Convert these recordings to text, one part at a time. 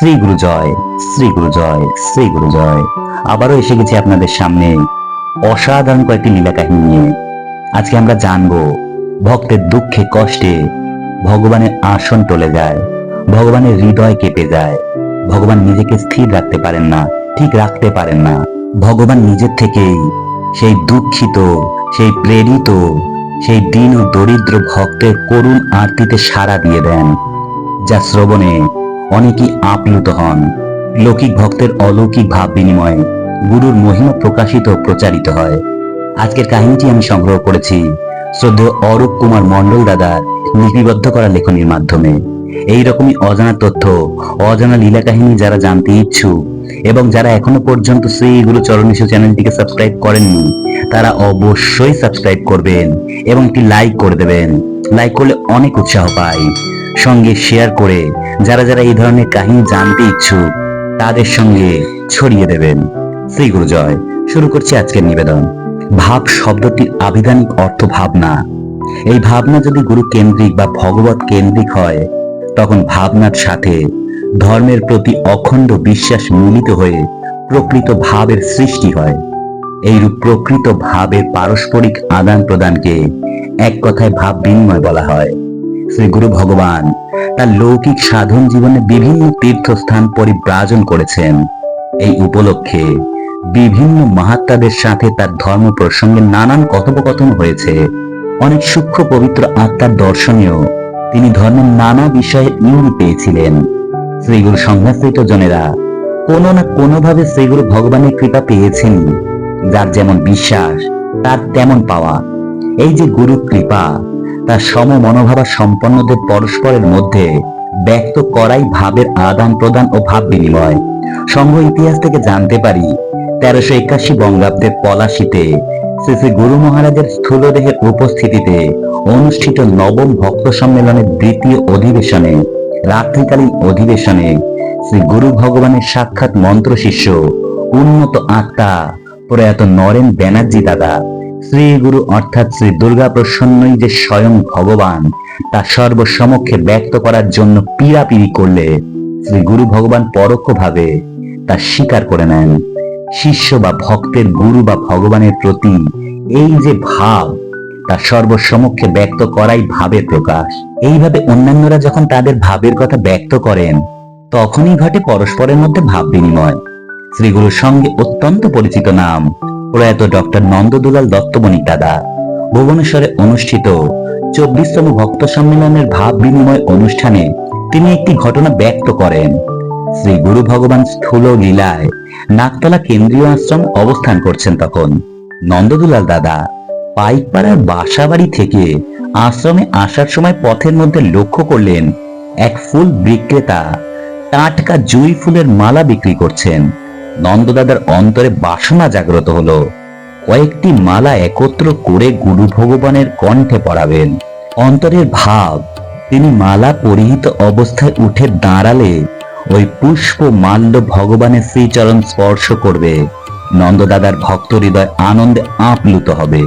শ্রী গুরু জয়, শ্রী গুরু জয়, শ্রী গুরু জয়। আবারও এসে গেছি আপনাদের সামনে অসাধারণ কয়েকটি লীলা কাহিনী নিয়ে। আজকে আমরা জানব ভক্তের দুঃখে কষ্টে ভগবানের আসন টলে যায়, ভগবানের হৃদয় কেঁপে যায়। ভগবান নিজেকে স্থির রাখতে পারেন না, ঠিক রাখতে পারেন না। ভগবান নিজের থেকেই সেই দুঃখিত, সেই প্রেরিত, সেই দিন ও দরিদ্র ভক্তের করুণ আরতিতে সাড়া দিয়ে দেন, যা শ্রবণে অনেকেই আপ্লুত হন। লৌকিক ভক্তের অলৌকিক ভাব বিনিময়ে গুরুর মহিমা প্রকাশিত প্রচারিত হয়। আজকের কাহিনীটি আমি সংগ্রহ করেছি শ্রদ্ধেয় অরূপ কুমার মণ্ডল দাদার লিপিবদ্ধ করা লেখনীর মাধ্যমে। এই রকমই অজানা তথ্য, অজানা লীলা কাহিনী যারা জানতে ইচ্ছুক এবং যারা এখনও পর্যন্ত শ্রী গুরু চরণেশ চ্যানেলটিকে সাবস্ক্রাইব করেননি, তারা অবশ্যই সাবস্ক্রাইব করবেন এবং একটি লাইক করে দেবেন। লাইক করলে অনেক উৎসাহ পাই। সঙ্গে শেয়ার করে যারা যারা এই ধরনের কাহিনী জানতে ইচ্ছুক, তাদের সঙ্গে ছড়িয়ে দেবেন। শ্রী গুরু জয় শুরু করছি আজকের নিবেদন। ভাব শব্দটির আবিধানিক অর্থ ভাবনা। এই ভাবনা যদি গুরু কেন্দ্রিক বা ভগবত কেন্দ্রিক হয়, তখন ভাবনার সাথে ধর্মের প্রতি অখণ্ড বিশ্বাস মিলিত হয়ে প্রকৃত ভাবের সৃষ্টি হয়। এইরূপ প্রকৃত ভাবের পারস্পরিক আদান প্রদানকে এক কথায় ভাব বিনিময় বলা হয়। শ্রী গুরু ভগবান তার লৌকিক সাধন জীবনে বিভিন্ন তীর্থস্থান পরিব্রাজন করেছেন। এই উপলক্ষে বিভিন্ন মহাত্মাদের সাথে তার ধর্ম প্রসঙ্গে নানান কথোপকথন হয়েছে। অনেক সূক্ষ্ম পবিত্র আত্মার দর্শনেও তিনি ধর্মের নানা বিষয়ে ইঙ্গিত পেয়েছিলেন। শ্রীগুরু সংঘাশ্রিত জনেরা কোনো না কোনোভাবে শ্রীগুরু ভগবানের কৃপা পেয়েছেন যার যেমন বিশ্বাস, তার তেমন পাওয়া। এই যে গুরু কৃপা তার সম মনোভাবা সম্পন্নদের পরস্পরের মধ্যে ব্যক্ত করাই ভাবের আদান প্রদান ও ভাব বিনিময়। সংঘ ইতিহাস থেকে জানতে পারি, তেরোশো একাশি বঙ্গাব্দের পলাশিতে শ্রী গুরু মহারাজের স্থূলদেহের উপস্থিতিতে অনুষ্ঠিত নবম ভক্ত সম্মেলনের দ্বিতীয় অধিবেশনে, রাত্রিকালীন অধিবেশনে শ্রী গুরু ভগবানের সাক্ষাৎ মন্ত্র শিষ্য উন্নত আত্মা প্রয়াত নরেন ব্যানার্জি দাদা শ্রী গুরু অর্থাৎ শ্রী দুর্গা প্রসন্নই যে স্বয়ং ভগবান, তা সর্বসমক্ষে ব্যক্ত করার জন্য পীড়াপিড়ি করলে শ্রী গুরু ভগবান পরোক্ষভাবে তা স্বীকার করে নেন। শিষ্য বা ভক্তের গুরু বা ভগবানের প্রতি এই যে ভাব, তা সর্বসমক্ষে ব্যক্ত করাই ভাবের প্রকাশ। এইভাবে অন্যান্যরা যখন তাদের ভাবের কথা ব্যক্ত করেন, তখনই ঘটে পরস্পরের মধ্যে ভাব বিনিময় শ্রীগুরুর সঙ্গে অত্যন্ত পরিচিত নাম প্রয়াত ডক্টর নন্দদুলাল দত্তবণিক দাদা। ভুবনেশ্বরে অনুষ্ঠিত চব্বিশতম ভক্ত সম্মেলনের ভাব বিনিময় অনুষ্ঠানে তিনি একটি ঘটনা ব্যক্ত করেন। শ্রী গুরু ভগবান স্থূল লীলায় নাকতলা কেন্দ্রীয় আশ্রম অবস্থান করছেন তখন। নন্দদুলাল দাদা পাইকপাড়ার বাসাবাড়ি থেকে আশ্রমে আসার সময় পথের মধ্যে লক্ষ্য করলেন এক ফুল বিক্রেতা টাটকা জুই ফুলের মালা বিক্রি করছেন। নন্দদাদার অন্তরে বাসনা জাগ্রত হলো। কয়েকটি মালা একত্র করে গুরু ভগবানের কণ্ঠে পড়াবেন। অন্তরের ভাব, তিনি মালা পরিহিত অবস্থায় উঠে দাঁড়ালে ওই পুষ্প মাল্য ভগবানের শ্রীচরণ স্পর্শ করবে। নন্দদাদার ভক্ত হৃদয় আনন্দে আপ্লুত হবে।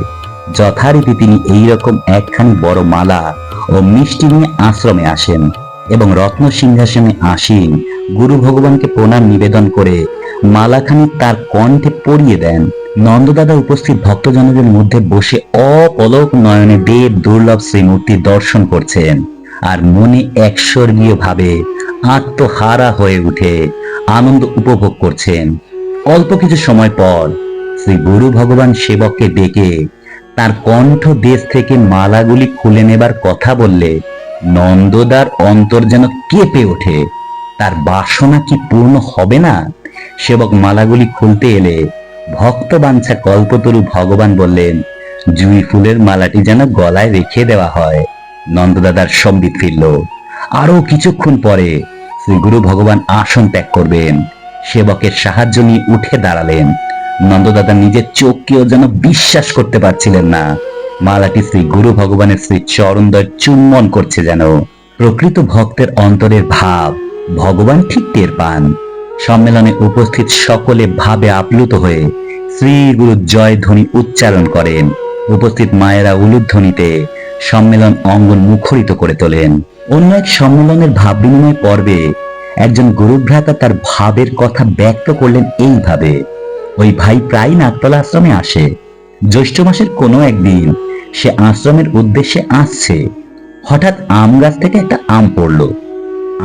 যথারীতি তিনি এইরকম একখানি বড় মালা ও মিষ্টি নিয়ে আশ্রমে আসেন এবং রত্ন সিংহাসনে আসীন। গুরু ভগবানকে প্রণাম নিবেদন করে মালাখানি তার কণ্ঠে পরিয়ে দেন। নন্দদাদা উপস্থিত ভক্তজনদের মধ্যে বসে অপলক নয়নে দেব দুর্লভ শ্রীমূর্তি দর্শন করছেন। আর মনে একস্বর্গীয় ভাবে আত্মহারা হয়ে উঠে আনন্দ উপভোগ করছেন। অল্প কিছু সময় পর শ্রী গুরু ভগবান সেবককে ডেকে তার কণ্ঠ দেশ থেকে মালাগুলি খুলে নেবার কথা বললে নন্দদার অন্তর যেন কেঁপে ওঠে। তার বাসনা কি পূর্ণ হবে না? সেবক মালাগুলি খুলতে এলে ভক্ত বাঞ্ছা কল্পতরু ভগবান বললেন, জুই ফুলের মালাটি যেন গলায় রেখে দেওয়া হয়। নন্দদাদার সম্বিত ফিরল। আরও কিছুক্ষণ পরে শ্রী গুরু ভগবান আসন ত্যাগ করবেন। সেবকের সাহায্য নিয়ে উঠে দাঁড়ালেন। নন্দদাদা নিজের চোখকেও যেন বিশ্বাস করতে পারছিলেন না। মালাটি শ্রী গুরু ভগবানের শ্রী চরণদয় চুম্বন করছে যেন। প্রকৃত ভক্তের অন্তরের ভাব ভগবান ঠিক টের পান। সম্মেলনে উপস্থিত সকলে ভাবে আপ্লুত হয়ে শ্রী গুরু জয় ধ্বনি উচ্চারণ করেন। উপস্থিত মায়েরা উলুধ্বনিতে সম্মেলন অঙ্গন মুখরিত করে তোলেন। অন্য এক সম্মেলনের ভাব বিনিময় পর্বে একজন গুরুভ্রাতা তার ভাবের কথা ব্যক্ত করলেন এইভাবে। ওই ভাই প্রায় নাকতলা আশ্রমে আসে। জ্যৈষ্ঠ মাসের কোনো একদিন সে আশ্রমের উদ্দেশ্যে আসছে। হঠাৎ আম গাছ থেকে একটা আম পড়ল।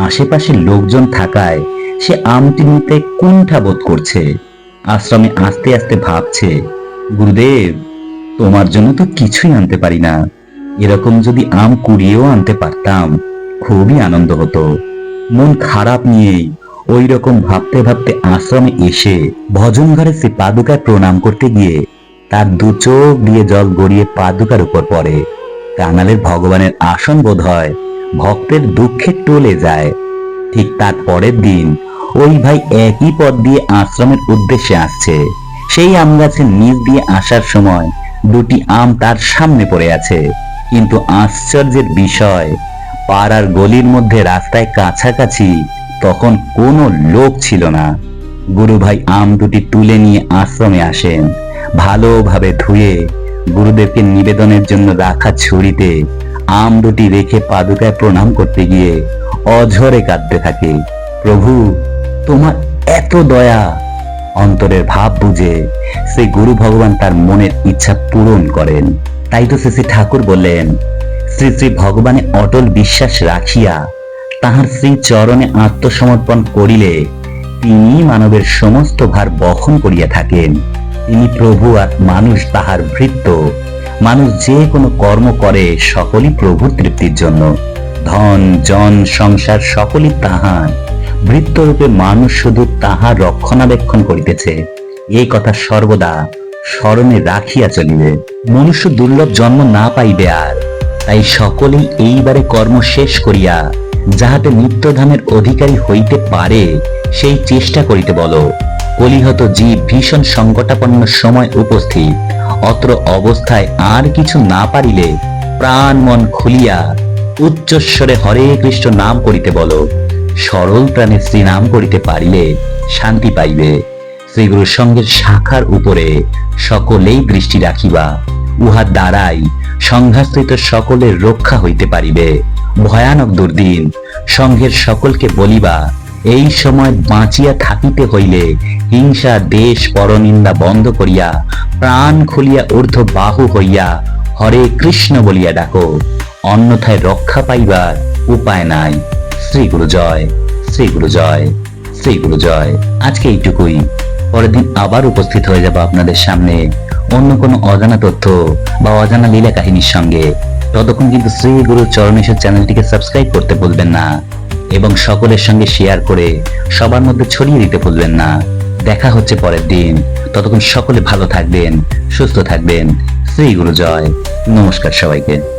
আশেপাশে লোকজন থাকায় সে আমটি নিতে কুণ্ঠা বোধ করছে। আশ্রমে আস্তে আস্তে ভাবছে, গুরুদেব, তোমার জন্য তো কিছুই আনতে পারি না। এরকম যদি আম কুড়িয়েও আনতে পারতাম, খুবই আনন্দ হতো। মন খারাপ নিয়েই ওই রকম ভাবতে ভাবতে আশ্রমে এসে ভজন ঘরে সে পাদুকায় প্রণাম করতে গিয়ে তার দু চোখ দিয়ে জল গড়িয়ে পাদুকার উপর পড়ে। কাঙালের ভগবানের আসন বোধ হয় ভক্তের দুঃখে টলে যায়। ঠিক তার পরের দিন ওই ভাই একই পথ দিয়ে আশ্রমের উদ্দেশ্যে আসছে। সেই আম গাছের নিচ দিয়ে আসার সময় দুটি আম তার সামনে পড়ে আছে। কিন্তু আশ্চর্যের বিষয়, পাড়ার গলির মধ্যে রাস্তায় কাছাকাছি তখন কোনো লোক ছিল না। গুরু ভাই আম দুটি তুলে নিয়ে আশ্রমে আসেন। ভালোভাবে ধুয়ে গুরুদেবকে নিবেদনের জন্য রাখা ছুরিতে আম দুটি রেখে পাদুকায় প্রণাম করতে গিয়ে অঝরে কাঁদতে থাকে। প্রভু তোমার এত দয়া। অন্তরের ভাব বুঝে সে গুরু ভগবান তার মনের ইচ্ছা পূরণ করেন। তাই তো শ্রী ঠাকুর বললেন, শ্রী শ্রী ভগবানে অটল বিশ্বাস রাখিয়া তাহার শ্রী চরণে আত্মসমর্পণ করিলে তিনি মানবের সমস্ত ভার বহন করিয়া থাকেন। তিনি প্রভু আর মানুষ তাহার ভৃত্য। মানুষ যে কোনো কর্ম করে সকলই প্রভুর তৃপ্তির জন্য। ধন, জন, সংসার সকলই তাহার। বৃত্তরূপে মানুষ শুধু তাহার রক্ষণাবেক্ষণ করিতেছে। এই কথা সর্বদা স্মরণে রাখিয়া চলিবে। মনুষ্য দুর্লভ জন্ম না পাইবে আর। তাই সকলেই এইবারে কর্ম শেষ করিয়া যাহাতে নিত্যধামের অধিকারী হইতে পারে, সেই চেষ্টা করিতে বলো। কলিহত জীব ভীষণ সংকটাপন্ন সময় উপস্থিত। অত্র অবস্থায় আর কিছু না পারিলে প্রাণ মন খুলিয়া উচ্চস্বরে হরে কৃষ্ণ নাম করিতে বলো। সরল প্রাণে শ্রীনাম করিতে পারিলে শান্তি পাইবে। শ্রীগুরুর সঙ্গে শাখার উপরে সকলেই দৃষ্টি রাখিবা, উহার দ্বারাই সংঘাশ্রিত সকলের রক্ষা হইতে পারিবে। ভয়ানক দুর্দিন, সংঘের সকলকে বলিবা, এই সময় বাঁচিয়া থাকিতে হইলে হিংসা, দেশ, পরনিন্দা বন্ধ করিয়া, প্রাণ খুলিয়া ঊর্ধ্ব বাহু হইয়া হরে কৃষ্ণ বলিয়া ডাকো। অন্যথায় রক্ষা পাইবার উপায় নাই। শ্রী গুরু জয় শ্রী গুরু জয় শ্রী গুরু জয়। আজকে এইটুকুই। পরের দিন আবার উপস্থিত হয়ে যাব আপনাদের সামনে অন্য কোনো অজানা তথ্য বা অজানা লীলা কাহিনীর সঙ্গে। ততক্ষণ কিন্তু শ্রী গুরু চরণেশ্বর চ্যানেলটিকে সাবস্ক্রাইব করতে ভুলবেন না এবং সকলের সঙ্গে শেয়ার করে সবার মধ্যে ছড়িয়ে দিতে ভুলবেন না। দেখা হচ্ছে পরের দিন। ততক্ষণ সকলে ভালো থাকবেন, সুস্থ থাকবেন। শ্রী গুরু জয়। নমস্কার সবাইকে।